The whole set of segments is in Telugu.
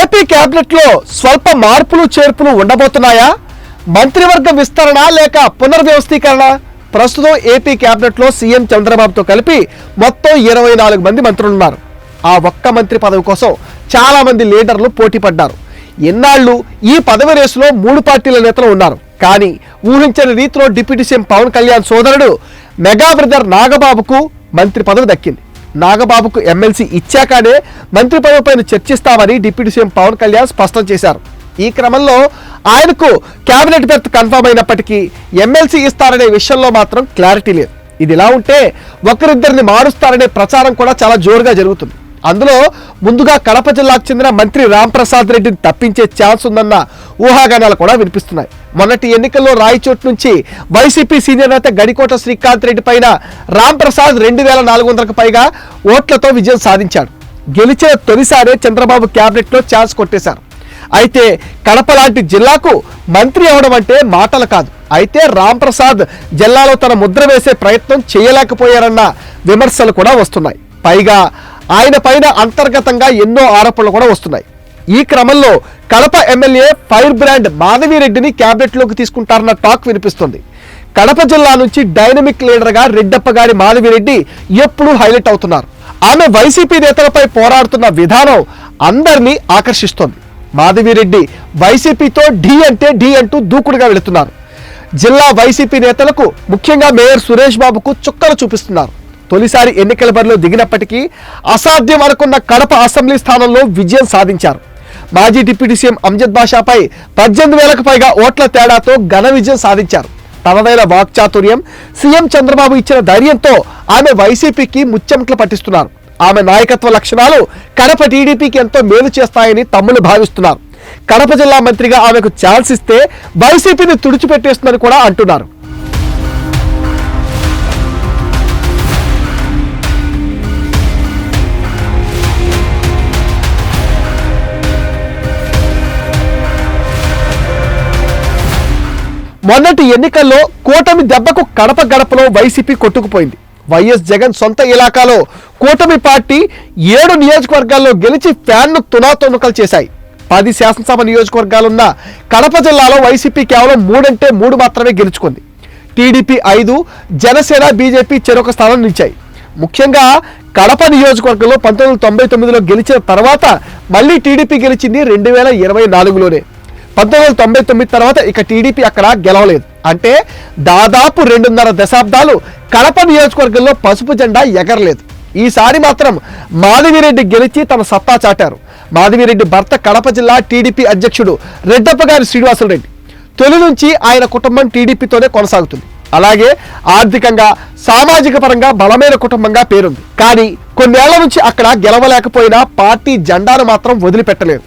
AP క్యాబినెట్లో స్వల్ప మార్పులు చేర్పులు ఉండబోతున్నాయా? మంత్రివర్గ విస్తరణ లేక పునర్వ్యవస్థీకరణ? ప్రస్తుతం ఏపీ క్యాబినెట్లో సీఎం చంద్రబాబుతో కలిపి మొత్తం ఇరవై నాలుగు మంది మంత్రులు ఉన్నారు ఆ ఒక్క మంత్రి పదవి కోసం చాలామంది లీడర్లు పోటీ పడ్డారు. ఎన్నాళ్ళు ఈ పదవి రేసులో మూడు పార్టీల నేతలు ఉన్నారు. కానీ ఊహించని రీతిలో డిప్యూటీ సీఎం పవన్ కళ్యాణ్ సోదరుడు మెగా బ్రదర్ నాగబాబుకు మంత్రి పదవి దక్కింది. నాగబాబుకు ఎమ్మెల్సీ ఇచ్చాకనే మంత్రి పదవిపైన చర్చిస్తామని డిప్యూటీ సీఎం పవన్ కళ్యాణ్ స్పష్టం చేశారు. ఈ క్రమంలో ఆయనకు కేబినెట్ బెర్త్ కన్ఫర్మ్ అయినప్పటికీ ఎమ్మెల్సీ ఇస్తారనే విషయంలో మాత్రం క్లారిటీ లేదు. ఇది ఇలా ఉంటే ఒకరిద్దరిని మారుస్తారనే ప్రచారం కూడా చాలా జోరుగా జరుగుతుంది. అందులో ముందుగా కడప జిల్లాకు చెందిన మంత్రి రాంప్రసాద్ రెడ్డిని తప్పించే ఛాన్స్ ఉందన్న ఊహాగానాలు కూడా వినిపిస్తున్నాయి. మొన్నటి ఎన్నికల్లో రాయచోట్ నుంచి వైసీపీ సీనియర్ నేత గడికోట శ్రీకాంత్ రెడ్డి పైన రాంప్రసాద్ రెండు వేల నాలుగు వందలకు పైగా ఓట్లతో విజయం సాధించాడు. గెలిచిన తొలిసారే చంద్రబాబు క్యాబినెట్లో ఛాన్స్ కొట్టేశారు. అయితే కడప లాంటి జిల్లాకు మంత్రి అవడం అంటే మాటలు కాదు. అయితే రాంప్రసాద్ జిల్లాలో తన ముద్ర వేసే ప్రయత్నం చేయలేకపోయారన్న విమర్శలు కూడా వస్తున్నాయి. పైగా ఆయన పైన అంతర్గతంగా ఎన్నో ఆరోపణలు కూడా వస్తున్నాయి. ఈ క్రమంలో కడప ఎమ్మెల్యే ఫైర్ బ్రాండ్ మాధవిరెడ్డిని క్యాబినెట్లోకి తీసుకుంటారన్న టాక్ వినిపిస్తుంది. కడప జిల్లా నుంచి డైనమిక్ లీడర్గా రెడ్డప్ప గారి మాధవిరెడ్డి ఎప్పుడూ హైలైట్ అవుతున్నారు. ఆమె వైసీపీ నేతలపై పోరాడుతున్న విధానం అందరినీ ఆకర్షిస్తోంది. మాధవిరెడ్డి వైసీపీతో ఢీ అంటే ఢీ అంటూ దూకుడుగా వెళుతున్నారు. జిల్లా వైసీపీ నేతలకు ముఖ్యంగా మేయర్ సురేష్ బాబుకు చుక్కలు చూపిస్తున్నారు. తొలిసారి ఎన్నికల బరిలో దిగినప్పటికీ అసాధ్యం అనుకున్న కడప అసెంబ్లీ స్థానంలో విజయం సాధించారు. మాజీ డిప్యూటీ సీఎం అంజద్ బాషాపై పద్దెనిమిది వేలకు పైగా ఓట్ల తేడాతో ఘన విజయం సాధించారు. తనదైన వాక్చాతుర్యం సీఎం చంద్రబాబు ఇచ్చిన ధైర్యంతో ఆమె వైసీపీకి ముచ్చెమట్లు పట్టిస్తున్నారు. ఆమె నాయకత్వ లక్షణాలు కడప టీడీపీకి ఎంతో మేలు చేస్తాయని తమ్ముళ్ళు భావిస్తున్నారు. కడప జిల్లా మంత్రిగా ఆమెకు ఛాన్స్ ఇస్తే వైసీపీని తుడిచిపెట్టేస్తుందని కూడా అంటున్నారు. మొన్నటి ఎన్నికల్లో కూటమి దెబ్బకు కడప గడపలో వైసీపీ కొట్టుకుపోయింది. వైఎస్ జగన్ సొంత ఇలాకాలో కూటమి పార్టీ ఏడు నియోజకవర్గాల్లో గెలిచి ఫ్యాన్ను తునాతునకలు చేశాయి. పది శాసనసభ నియోజకవర్గాలున్న కడప జిల్లాలో వైసీపీ కేవలం మూడంటే మూడు మాత్రమే గెలుచుకుంది. టీడీపీ ఐదు జనసేన బీజేపీ చెరొక స్థానం నిలిచాయి. ముఖ్యంగా కడప నియోజకవర్గంలో పంతొమ్మిది వందల తొంభై తొమ్మిదిలో గెలిచిన తర్వాత మళ్ళీ టీడీపీ గెలిచింది రెండు వేల ఇరవై నాలుగులోనే. పంతొమ్మిది వందల తొంభై తొమ్మిది తర్వాత ఇక టీడీపీ అక్కడ గెలవలేదు. అంటే దాదాపు రెండున్నర దశాబ్దాలు కడప నియోజకవర్గంలో పసుపు జెండా ఎగరలేదు. ఈసారి మాత్రం మాధవిరెడ్డి గెలిచి తన సత్తా చాటారు. మాధవిరెడ్డి భర్త కడప జిల్లా టీడీపీ అధ్యక్షుడు రెడ్డప్ప గారి శ్రీనివాసులరెడ్డి తొలి నుంచి ఆయన కుటుంబం టీడీపీతోనే కొనసాగుతుంది. అలాగే ఆర్థికంగా సామాజిక పరంగా బలమైన కుటుంబంగా పేరుంది. కానీ కొన్నేళ్ళ నుంచి అక్కడ గెలవలేకపోయినా పార్టీ జెండాను మాత్రం వదిలిపెట్టలేదు.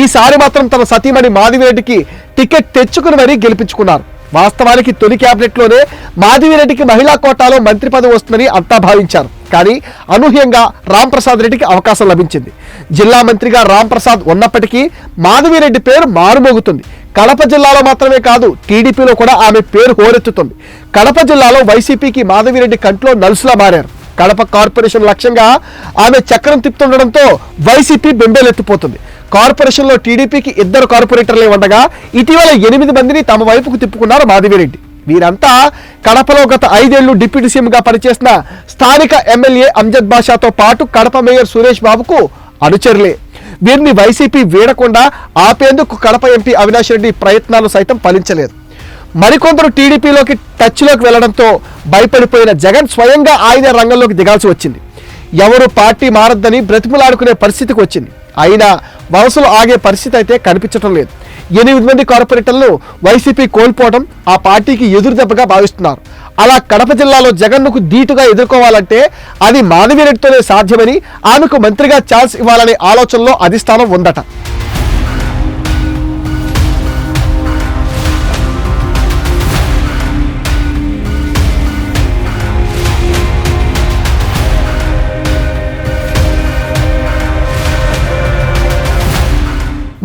ఈసారి మాత్రం తన సతీమణి మాధవిరెడ్డికి టికెట్ తెచ్చుకుని మరీ గెలిపించుకున్నారు. వాస్తవానికి తొలి క్యాబినెట్లోనే మాధవిరెడ్డికి మహిళా కోటాలో మంత్రి పదవి వస్తుందని అంతా భావించారు. కానీ అనూహ్యంగా రాంప్రసాద్ రెడ్డికి అవకాశం లభించింది. జిల్లా మంత్రిగా రాంప్రసాద్ ఉన్నప్పటికీ మాధవిరెడ్డి పేరు మారుమోగుతుంది. కడప జిల్లాలో మాత్రమే కాదు టీడీపీలో కూడా ఆమె పేరు హోరెత్తుతుంది. కడప జిల్లాలో వైసీపీకి మాధవిరెడ్డి కంట్లో నలుసులా మారారు. కడప కార్పొరేషన్ లక్ష్యంగా ఆమె చక్రం తిప్పుతుండడంతో వైసీపీ బెంబేలెత్తిపోతుంది. కార్పొరేషన్లో టీడీపీకి ఇద్దరు కార్పొరేటర్లే ఉండగా ఇటీవల ఎనిమిది మందిని తమ వైపుకు తిప్పుకున్నారు మాధవిరెడ్డి. వీరంతా కడపలో గత ఐదేళ్ళు డిప్యూటీ సీఎంగా పనిచేసిన స్థానిక ఎమ్మెల్యే అంజద్ బాషాతో పాటు కడప మేయర్ సురేష్ బాబుకు అనుచరులే. వీరిని వైసీపీ వీడకుండా ఆపేందుకు కడప ఎంపీ అవినాష్ రెడ్డి ప్రయత్నాలు సైతం ఫలించలేదు. మరికొందరు టీడీపీలోకి టచ్లోకి వెళ్ళడంతో భయపడిపోయిన జగన్ స్వయంగా ఆయన రంగంలోకి దిగాల్సి వచ్చింది. ఎవరు పార్టీ మారద్దని బ్రతిమలాడుకునే పరిస్థితికి వచ్చింది. అయినా వలసలు ఆగే పరిస్థితి అయితే కనిపించడం లేదు. ఎనిమిది మంది కార్పొరేటర్లు వైసీపీ కోల్పోవడం ఆ పార్టీకి ఎదురుదెబ్బగా భావిస్తున్నారు. అలా కడప జిల్లాలో జగన్నుకు ధీటుగా ఎదుర్కోవాలంటే అది మాధవిరెడ్డితోనే సాధ్యమని ఆమెకు మంత్రిగా ఛాన్స్ ఇవ్వాలనే ఆలోచనలో అధిష్టానం ఉందట.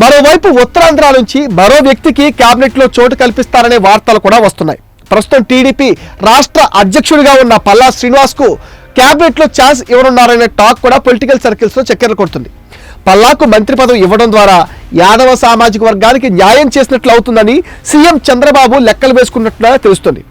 మరోవైపు ఉత్తరాంధ్ర నుంచి మరో వ్యక్తికి కేబినెట్లో చోటు కల్పిస్తారనే వార్తలు కూడా వస్తున్నాయి. ప్రస్తుతం టీడీపీ రాష్ట్ర అధ్యక్షుడిగా ఉన్న పల్లా శ్రీనివాస్కు కేబినెట్లో ఛాన్స్ ఇవ్వనున్నారనే టాక్ కూడా పొలిటికల్ సర్కిల్స్లో చక్కెర కొడుతుంది. పల్లాకు మంత్రి పదవి ఇవ్వడం ద్వారా యాదవ సామాజిక వర్గానికి న్యాయం చేసినట్లు అవుతుందని సీఎం చంద్రబాబు లెక్కలు వేసుకున్నట్లుగా తెలుస్తుంది.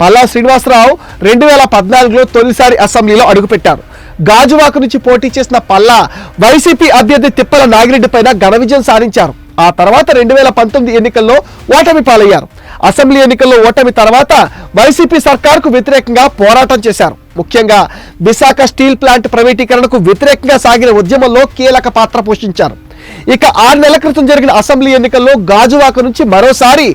పల్లా శ్రీనివాసరావు రెండు వేల పద్నాలుగులో తొలిసారి అసెంబ్లీలో అడుగుపెట్టారు. గాజువాక నుంచి పోటీ చేసిన పల్లా వైసీపీ అభ్యర్థి తిప్పల నాగిరెడ్డి పైన ఘన విజయం సాధించారు. ఆ తర్వాత రెండు వేల పంతొమ్మిది ఎన్నికల్లో ఓటమి పాలయ్యారు. అసెంబ్లీ ఎన్నికల్లో ఓటమి తర్వాత వైసీపీ సర్కారుకు వ్యతిరేకంగా పోరాటం చేశారు. ముఖ్యంగా విశాఖ స్టీల్ ప్లాంట్ ప్రైవేటీకరణకు వ్యతిరేకంగా సాగిన ఉద్యమంలో కీలక పాత్ర పోషించారు. ఇక ఆరు నెలల క్రితం జరిగిన అసెంబ్లీ ఎన్నికల్లో గాజువాక నుంచి మరోసారి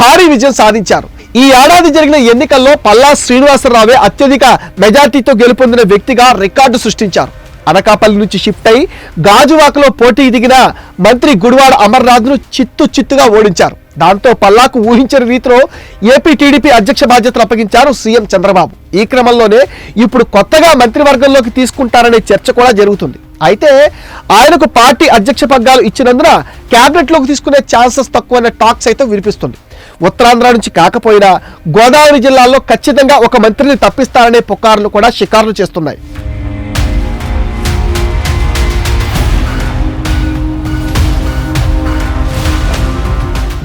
భారీ విజయం సాధించారు. ఈ ఏడాది జరిగిన ఎన్నికల్లో పల్లా శ్రీనివాసరావే అత్యధిక మెజార్టీతో గెలుపొందిన వ్యక్తిగా రికార్డు సృష్టించారు. అనకాపల్లి నుంచి షిఫ్ట్ అయి గాజువాకలో పోటీ దిగిన మంత్రి గుడివాడ అమర్నాథ్ను చిత్తు చిత్తుగా ఓడించారు. దాంతో పల్లాకు ఊహించని రీతిలో ఏపీ టీడీపీ అధ్యక్ష బాధ్యతలు అప్పగించారు సీఎం చంద్రబాబు. ఈ క్రమంలోనే ఇప్పుడు కొత్తగా మంత్రివర్గంలోకి తీసుకుంటారనే చర్చ కూడా జరుగుతుంది. అయితే ఆయనకు పార్టీ అధ్యక్ష పగ్గాలు ఇచ్చినందున క్యాబినెట్లోకి తీసుకునే ఛాన్సెస్ తక్కువనే టాక్స్ అయితే వినిపిస్తుంది. ఉత్తరాంధ్ర నుంచి కాకపోయినా గోదావరి జిల్లాలో ఖచ్చితంగా ఒక మంత్రిని తప్పిస్తారనే పుకార్లు కూడా షికార్లు చేస్తున్నాయి.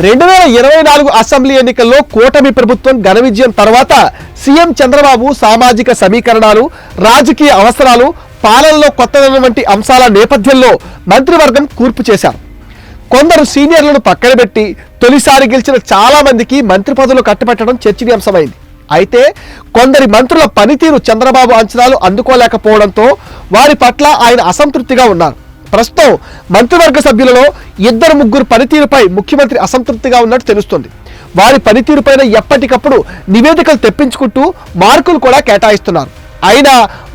రెండు వేల ఇరవై నాలుగు అసెంబ్లీ ఎన్నికల్లో కూటమి ప్రభుత్వం ఘన విజయం తర్వాత సీఎం చంద్రబాబు సామాజిక సమీకరణాలు రాజకీయ అవసరాలు పాలనలో కొత్తదనం వంటి అంశాల నేపథ్యంలో మంత్రివర్గం కూర్పు చేశారు. కొందరు సీనియర్లను పక్కన పెట్టి తొలిసారి గెలిచిన చాలా మందికి మంత్రి పదవులు కట్టబెట్టడం చర్చనీయాంశమైంది. అయితే కొందరి మంత్రుల పనితీరు చంద్రబాబు అంచనాలు అందుకోలేకపోవడంతో వారి పట్ల ఆయన అసంతృప్తిగా ఉన్నారు. ప్రస్తుతం మంత్రివర్గ సభ్యులలో ఇద్దరు ముగ్గురు పనితీరుపై ముఖ్యమంత్రి అసంతృప్తిగా ఉన్నట్టు తెలుస్తుంది. వారి పనితీరుపైన ఎప్పటికప్పుడు నివేదికలు తెప్పించుకుంటూ మార్కులు కూడా కేటాయిస్తున్నారు. అయినా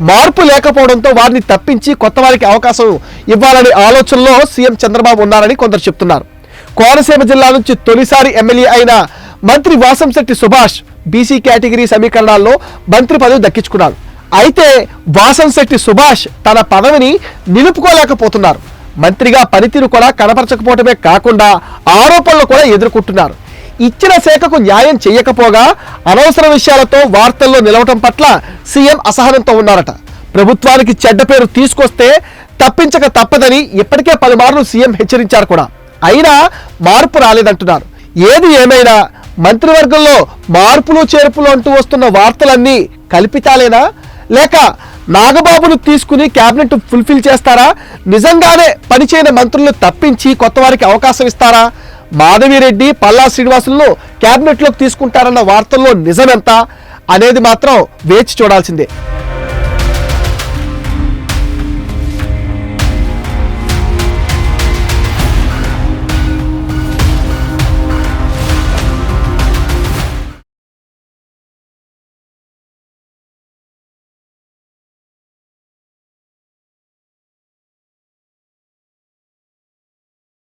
మార్పు లేకపోవడంతో వారిని తప్పించి కొత్త వారికి అవకాశం ఇవ్వాలనే ఆలోచనలో సీఎం చంద్రబాబు ఉన్నారని కొందరు చెప్తున్నారు. కోనసీమ జిల్లా నుంచి తొలిసారి ఎమ్మెల్యే అయిన మంత్రి వాసంశెట్టి సుభాష్ బీసీ కేటగిరీ సమీకరణాల్లో మంత్రి పదవి దక్కించుకున్నారు. అయితే వాసంశెట్టి సుభాష్ తన పదవిని నిలుపుకోలేకపోతున్నారు. మంత్రిగా పనితీరు కూడా కనపరచకపోవటమే కాకుండా ఆరోపణలు కూడా ఎదుర్కొంటున్నారు. ఇచ్చిన శాఖకు న్యాయం చేయకపోగా అనవసర విషయాలతో వార్తల్లో నిలవటం పట్ల సీఎం అసహనంతో ఉన్నారట. ప్రభుత్వానికి చెడ్డ పేరు తీసుకొస్తే తప్పించక తప్పదని ఇప్పటికే పలుమార్లు సీఎం హెచ్చరించారు కూడా. అయినా మార్పు రాలేదంటున్నారు. ఏది ఏమైనా మంత్రివర్గంలో మార్పులు చేర్పులు అంటూ వస్తున్న వార్తలన్నీ కల్పితాలేనా? లేక నాగబాబును తీసుకుని క్యాబినెట్ ఫుల్ఫిల్ చేస్తారా? నిజంగానే పనిచేయని మంత్రులను తప్పించి కొత్త వారికి అవకాశం ఇస్తారా? మాధవిరెడ్డి పల్లా శ్రీనివాసులను క్యాబినెట్లోకి తీసుకుంటారన్న వార్తల్లో నిజమెంత అనేది మాత్రం వేచి చూడాల్సిందే.